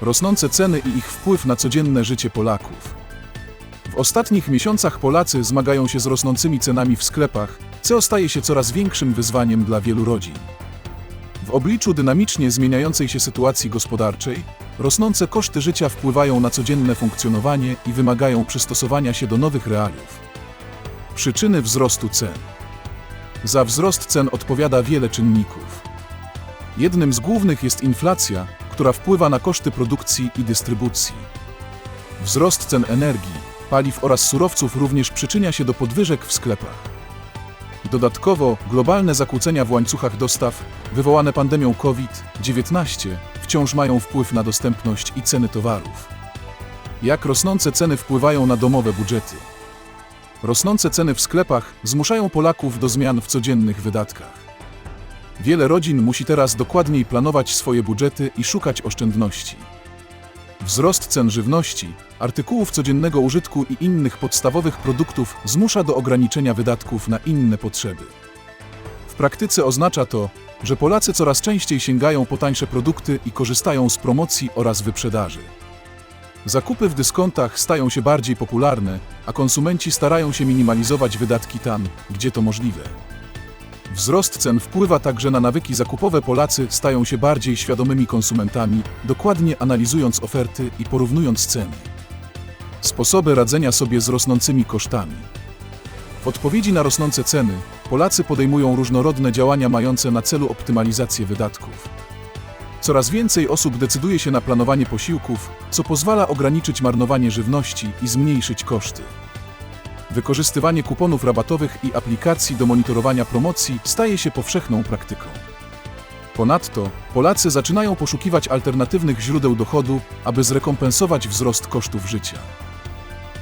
Rosnące ceny i ich wpływ na codzienne życie Polaków. W ostatnich miesiącach Polacy zmagają się z rosnącymi cenami w sklepach, co staje się coraz większym wyzwaniem dla wielu rodzin. W obliczu dynamicznie zmieniającej się sytuacji gospodarczej, rosnące koszty życia wpływają na codzienne funkcjonowanie i wymagają przystosowania się do nowych realiów. Przyczyny wzrostu cen. Za wzrost cen odpowiada wiele czynników. Jednym z głównych jest inflacja, która wpływa na koszty produkcji i dystrybucji. Wzrost cen energii, paliw oraz surowców również przyczynia się do podwyżek w sklepach. Dodatkowo globalne zakłócenia w łańcuchach dostaw, wywołane pandemią COVID-19, wciąż mają wpływ na dostępność i ceny towarów. Jak rosnące ceny wpływają na domowe budżety? Rosnące ceny w sklepach zmuszają Polaków do zmian w codziennych wydatkach. Wiele rodzin musi teraz dokładniej planować swoje budżety i szukać oszczędności. Wzrost cen żywności, artykułów codziennego użytku i innych podstawowych produktów zmusza do ograniczenia wydatków na inne potrzeby. W praktyce oznacza to, że Polacy coraz częściej sięgają po tańsze produkty i korzystają z promocji oraz wyprzedaży. Zakupy w dyskontach stają się bardziej popularne, a konsumenci starają się minimalizować wydatki tam, gdzie to możliwe. Wzrost cen wpływa także na nawyki zakupowe. Polacy stają się bardziej świadomymi konsumentami, dokładnie analizując oferty i porównując ceny. Sposoby radzenia sobie z rosnącymi kosztami. W odpowiedzi na rosnące ceny, Polacy podejmują różnorodne działania mające na celu optymalizację wydatków. Coraz więcej osób decyduje się na planowanie posiłków, co pozwala ograniczyć marnowanie żywności i zmniejszyć koszty. Wykorzystywanie kuponów rabatowych i aplikacji do monitorowania promocji staje się powszechną praktyką. Ponadto Polacy zaczynają poszukiwać alternatywnych źródeł dochodu, aby zrekompensować wzrost kosztów życia.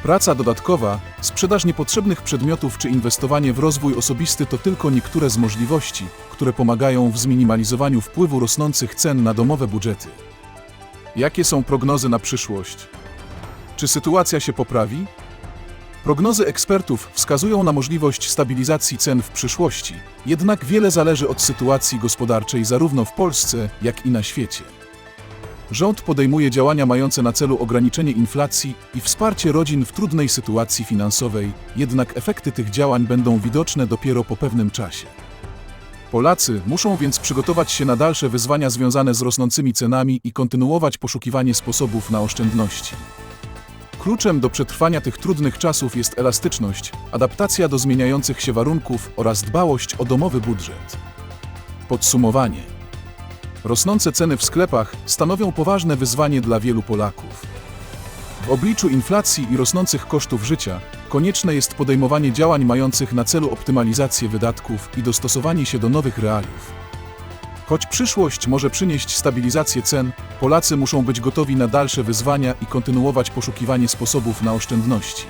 Praca dodatkowa, sprzedaż niepotrzebnych przedmiotów czy inwestowanie w rozwój osobisty to tylko niektóre z możliwości, które pomagają w zminimalizowaniu wpływu rosnących cen na domowe budżety. Jakie są prognozy na przyszłość? Czy sytuacja się poprawi? Prognozy ekspertów wskazują na możliwość stabilizacji cen w przyszłości, jednak wiele zależy od sytuacji gospodarczej zarówno w Polsce, jak i na świecie. Rząd podejmuje działania mające na celu ograniczenie inflacji i wsparcie rodzin w trudnej sytuacji finansowej, jednak efekty tych działań będą widoczne dopiero po pewnym czasie. Polacy muszą więc przygotować się na dalsze wyzwania związane z rosnącymi cenami i kontynuować poszukiwanie sposobów na oszczędności. Kluczem do przetrwania tych trudnych czasów jest elastyczność, adaptacja do zmieniających się warunków oraz dbałość o domowy budżet. Podsumowanie. Rosnące ceny w sklepach stanowią poważne wyzwanie dla wielu Polaków. W obliczu inflacji i rosnących kosztów życia konieczne jest podejmowanie działań mających na celu optymalizację wydatków i dostosowanie się do nowych realiów. Choć przyszłość może przynieść stabilizację cen, Polacy muszą być gotowi na dalsze wyzwania i kontynuować poszukiwanie sposobów na oszczędności.